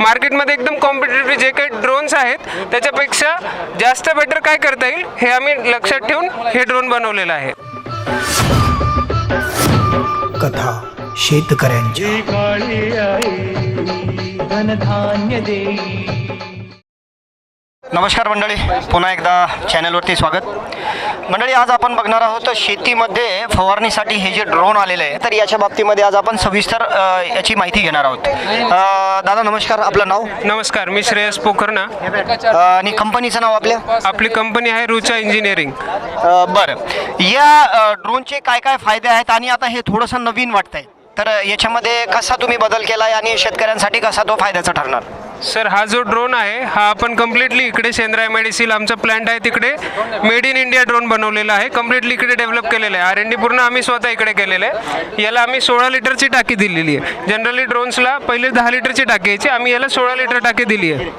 मार्केटमध्ये एकदम कॉम्पिटेटिव्ह जे काही ड्रोन्स आहेत त्याच्यापेक्षा जास्त बेटर काय करता येईल हे आम्ही लक्षात ठेवून हे ड्रोन बनवलेलं आहे. कथा शेतकऱ्यांची धनधान्य देई नमस्कार मंडळी पुन्हा एकदा चॅनलवरती स्वागत. मंडळी आज आपण बघणार आहोत शेतीमध्ये फवारणीसाठी हे जे ड्रोन आलेले आहे तर याच्या बाबतीमध्ये आज आपण सविस्तर याची माहिती घेणार आहोत. दादा नमस्कार. आपलं नाव? नमस्कार मी श्रेयस पोखरणा. आणि कंपनीचं नाव आपल्या? आपली कंपनी आहे रुचा इंजिनिअरिंग. बरं. या ड्रोनचे काय काय फायदे आहेत? आणि आता हे थोडंसं नवीन वाटतंय. तर याच्यामध्ये कसा तुम्ही बदल केला आणि शेतकऱ्यांसाठी कसा तो फायद्याचा ठरणार? सर हा जो ड्रोन आहे हा आपण कम्प्लिटली इकडे शेंद्राय मेडिसिल आमचा प्लांट आहे तिकडे मेड इन इंडिया ड्रोन बनवलेला आहे कम्प्लिटली इकडे डेव्हलप केलेलं आहे. आर एन डी पूर्ण आम्ही स्वतः इकडे केलेलं आहे. याला आम्ही सोळा लिटरची टाकी दिलेली आहे. जनरली ड्रोन्सला पहिले दहा लिटरची टाकी यायची आम्ही याला सोळा लिटर टाकी दिली आहे.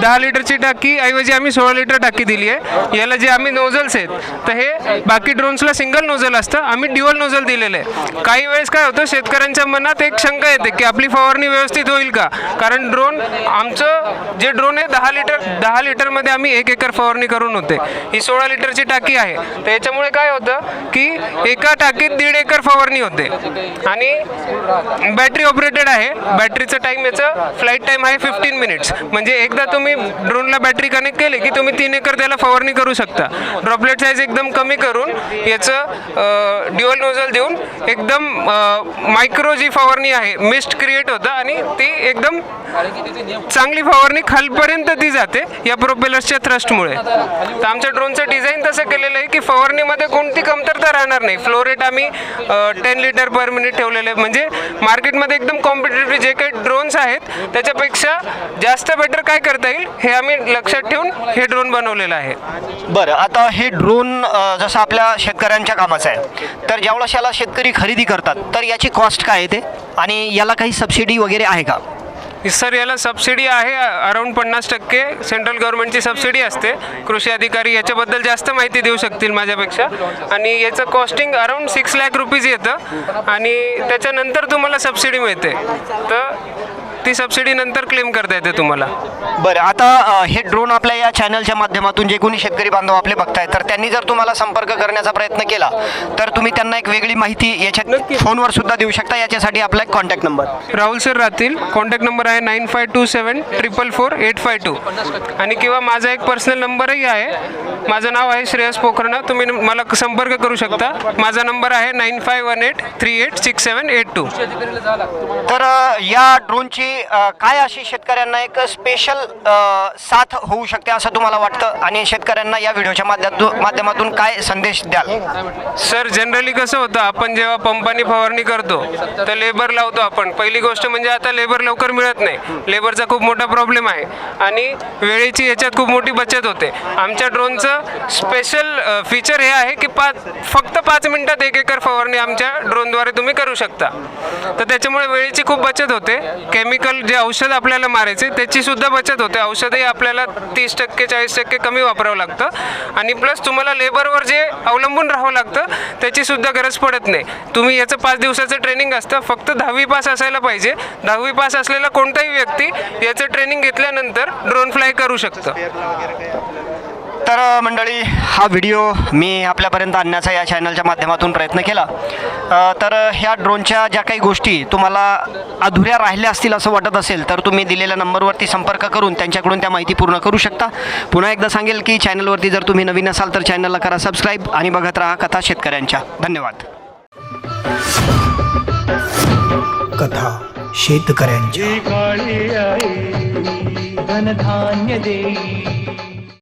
दहा लिटरची टाकी ऐवजी आम्ही सोळा लिटर टाकी दिली आहे. याला जे आम्ही नोझल्स आहेत तर हे बाकी ड्रोन्सला सिंगल नोझल असतं. आम्ही ड्युअल नोझल दिलेलं आहे. काही वेळेस काय होतं शेतकऱ्यांच्या मनात एक शंका येते की आपली फवारणी व्यवस्थित होईल का? कारण ड्रोन आमचं जे ड्रोन आहे दहा लिटर दहा लिटरमध्ये आम्ही एक एकर फवारणी करून होते. ही सोळा लिटरची टाकी आहे. तर याच्यामुळे काय होतं की एका टाकीत दीड एकर फवारणी होते. आणि बॅटरी ऑपरेटेड आहे. बॅटरीचं टाईम याचं फ्लाईट टाईम आहे फिफ्टीन मिनिट्स म्हणजे एकदा तुम्ही ड्रोनला बॅटरी कनेक्ट केली की तुम्ही तीन एकर त्याला फवारणी करू शकता. ड्रॉपलेट साईज एकदम कमी करून याचं ड्युअल नोझल देऊन एकदम मायक्रो जी फवारणी आहे मिस्ट क्रिएट होतं आणि ती एकदम चांगली फवारणी खालपर्यंत ती जाते या प्रोपेलर्सच्या थ्रस्टमुळे तर आमच्या ड्रोनचं डिझाईन तसं केलेलं आहे की फवारणीमध्ये कोणती कमतरता राहणार नाही. फ्लोरेट आम्ही टेन लिटर पर मिनिट ठेवलेले आहे म्हणजे मार्केटमध्ये एकदम कॉम्पिटेटिव्ह जे काही ड्रोन्स आहेत त्याच्यापेक्षा जास्त बेटर काय करता येईल हे आम्ही लक्षात ठेवून हे ड्रोन बनवलेलं आहे. बरं आता हे ड्रोन जसं आपल्या शेतकऱ्यांच्या कामाचं आहे तर ज्यावेळेस याला शेतकरी खरेदी करतात तर याची कॉस्ट काय येते आणि याला काही सबसिडी वगैरे आहे का? सर याला सबसिडी आहे अराऊंड पन्नास टक्के सेंट्रल गव्हर्नमेंटची सबसिडी असते. कृषी अधिकारी याच्याबद्दल जास्त माहिती देऊ शकतील माझ्यापेक्षा. आणि याचं costing around six lakh rupees येतं. आणि त्याच्यानंतर तुम्हाला सबसिडी मिळते. तर ती सबसिडी नंतर क्लेम करता येते तुम्हाला. बरं आता अ, हे ड्रोन आपल्या या चॅनलच्या माध्यमातून जे कोणी शेतकरी बांधव आपले बघताय तर त्यांनी जर तुम्हाला संपर्क करण्याचा प्रयत्न केला तर तुम्ही त्यांना एक वेगळी माहिती याच्यात नक्कीच. फोनवर सुद्धा देऊ शकता याच्यासाठी आपला एक कॉन्टॅक्ट नंबर राहुल सर राहतील. कॉन्टॅक्ट नंबर आहे nine five two seven triple four eight five two आणि किंवा माझा एक पर्सनल नंबरही आहे. माझं नाव आहे श्रेयस पोखरणा. तुम्ही न- मला संपर्क करू शकता. माझा नंबर आहे nine five one eight three eight six seven eight two तर अ, या ड्रोनची काय अशी शेतकऱ्यांना एक स्पेशल साथ होऊ शकते असं तुम्हाला वाटतं? आणि शेतकऱ्यांना या व्हिडिओच्या माध्यमातून माध्यमातून काय संदेश द्याल? सर जनरली कसं होतं आपण जेव्हा पंपाने फवारणी करतो तर लेबर लावतो आपण. पहिली गोष्ट म्हणजे आता लेबर लवकर मिळत नाही. लेबरचा खूप मोठा प्रॉब्लेम आहे. आणि वेळेची याच्यात खूप मोठी बचत होते. आमच्या ड्रोनचं स्पेशल फीचर हे आहे की पाच फक्त पाच मिनिटात एक एकर फवारणी आमच्या ड्रोनद्वारे तुम्ही करू शकता. तर त्याच्यामुळे वेळेची खूप बचत होते. केमिकल जे औषध आपल्याला मारायचे त्याची सुद्धा बचत होते. औषधही आपल्याला तीस टक्के चाळीस टक्के कमी वापरावं लागतं. आणि प्लस तुम्हाला लेबरवर जे अवलंबून राहावं लागतं त्याची सुद्धा गरज पडत नाही. तुम्ही याचं पाच दिवसाचं ट्रेनिंग असतं. फक्त दहावी पास असायला पाहिजे. दहावी पास असलेला कोणताही व्यक्ती याचं ट्रेनिंग घेतल्यानंतर ड्रोन फ्लाय करू शकतं. तर मंडळी हा व्हिडिओ मी आपल्यापर्यंत आणण्याचा या चॅनलच्या माध्यमातून प्रयत्न केला. तर ह्या ड्रोनच्या ज्या काही गोष्टी तुम्हाला अधुऱ्या राहिल्या असतील असं वाटत असेल तर तुम्ही दिलेल्या नंबरवरती संपर्क करून त्यांच्याकडून त्या माहिती पूर्ण करू शकता. पुन्हा एकदा सांगेल की चॅनलवरती जर तुम्ही नवीन असाल तर चॅनलला करा सबस्क्राईब आणि बघत राहा कथा शेतकऱ्यांच्या. धन्यवाद. कथा शेतकऱ्यांची काळी आई धनधान्य देई